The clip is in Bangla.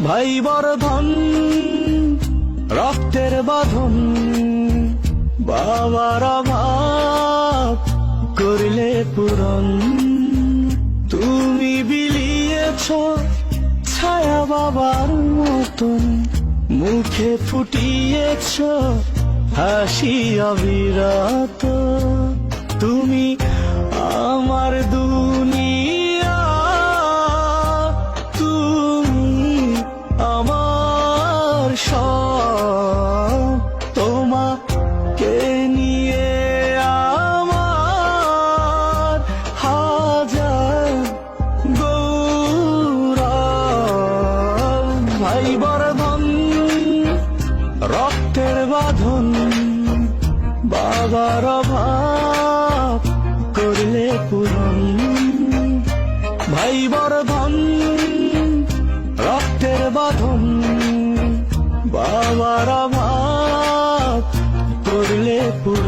ভাই বর্ধন রক্তের বাঁধন, বাবার অভাব করলে পূরণ। তুমি বিলিয়েছ ছায়া বাবার মতন, মুখে ফুটিয়েছ হাসি অবিরত। সব তোমাকে নিয়ে আমার হাজার গৌরব। ভাই বর্ধন, রক্তের বাঁধন, বাবার অভাব করলে পূরণ। ভাই বাবার আমার করলে পুরো